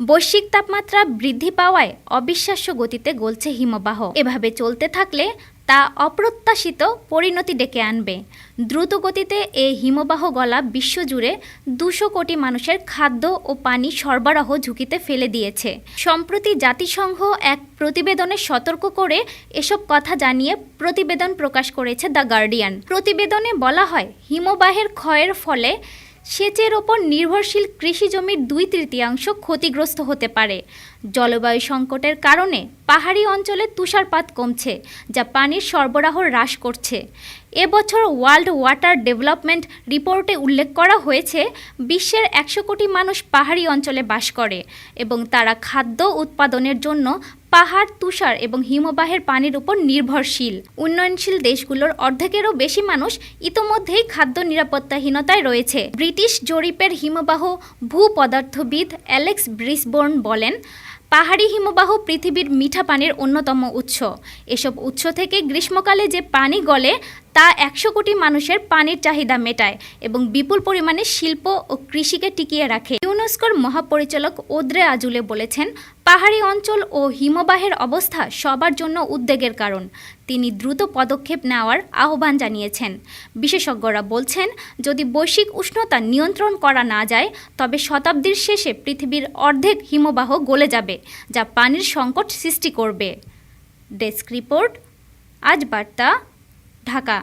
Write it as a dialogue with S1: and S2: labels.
S1: বৈশ্বিক তাপমাত্রা বৃদ্ধি পাওয়ায় অবিশ্বাস্য গতিতে গলছে হিমবাহ। এভাবে চলতে থাকলে তা অপ্রত্যাশিত পরিণতি ডেকে আনবে। দ্রুত গতিতে এই হিমবাহ গলা বিশ্বজুড়ে দুশো কোটি মানুষের খাদ্য ও পানি সরবরাহ ঝুঁকিতে ফেলে দিয়েছে। সম্প্রতি জাতিসংঘ এক প্রতিবেদনে সতর্ক করে এসব কথা জানিয়ে প্রতিবেদন প্রকাশ করেছে দ্য গার্ডিয়ান। প্রতিবেদনে বলা হয়, হিমবাহের ক্ষয়ের ফলে সেচের ওপর নির্ভরশীল কৃষি জমির দুই তৃতীয়াংশ ক্ষতিগ্রস্ত হতে পারে। জলবায়ু সংকটের কারণে পাহাড়ি অঞ্চলে তুষারপাত কমছে, যা পানির সরবরাহ হ্রাস করছে। এবছর ওয়ার্ল্ড ওয়াটার ডেভেলপমেন্ট রিপোর্টে উল্লেখ করা হয়েছে, বিশ্বের একশো কোটি মানুষ পাহাড়ি অঞ্চলে বাস করে এবং তারা খাদ্য উৎপাদনের জন্য পাহাড়, তুষার এবং হিমবাহের পানির উপর নির্ভরশীল। উন্নয়নশীল দেশগুলোর অর্ধেকেরও বেশি মানুষ ইতোমধ্যেই খাদ্য নিরাপত্তাহীনতায় রয়েছে। ব্রিটিশ জরিপের হিমবাহ ভূপদার্থবিদ অ্যালেক্স ব্রিসবোর্ন বলেন, পাহাড়ি হিমবাহ পৃথিবীর মিঠা পানির অন্যতম উৎস। এসব উৎস থেকে গ্রীষ্মকালে যে পানি গলে, তা একশো কোটি মানুষের পানির চাহিদা মেটায় এবং বিপুল পরিমাণে শিল্প ও কৃষিকে টিকিয়ে রাখে। ইউনেস্কোর মহাপরিচালক ওদ্রে আজুলে বলেছেন পাহাড়ি অঞ্চল ও হিমবাহের অবস্থা সবার জন্য উদ্বেগের কারণ। তিনি দ্রুত পদক্ষেপ নেওয়ার আহ্বান জানিয়েছেন। বিশেষজ্ঞরা বলছেন, যদি বৈশ্বিক উষ্ণতা নিয়ন্ত্রণ করা না যায়, তবে শতাব্দীর শেষে পৃথিবীর অর্ধেক হিমবাহ গলে যাবে, যা পানির সংকট সৃষ্টি করবে। ডেস্ক রিপোর্ট, আজ বার্তা, ঢাকা।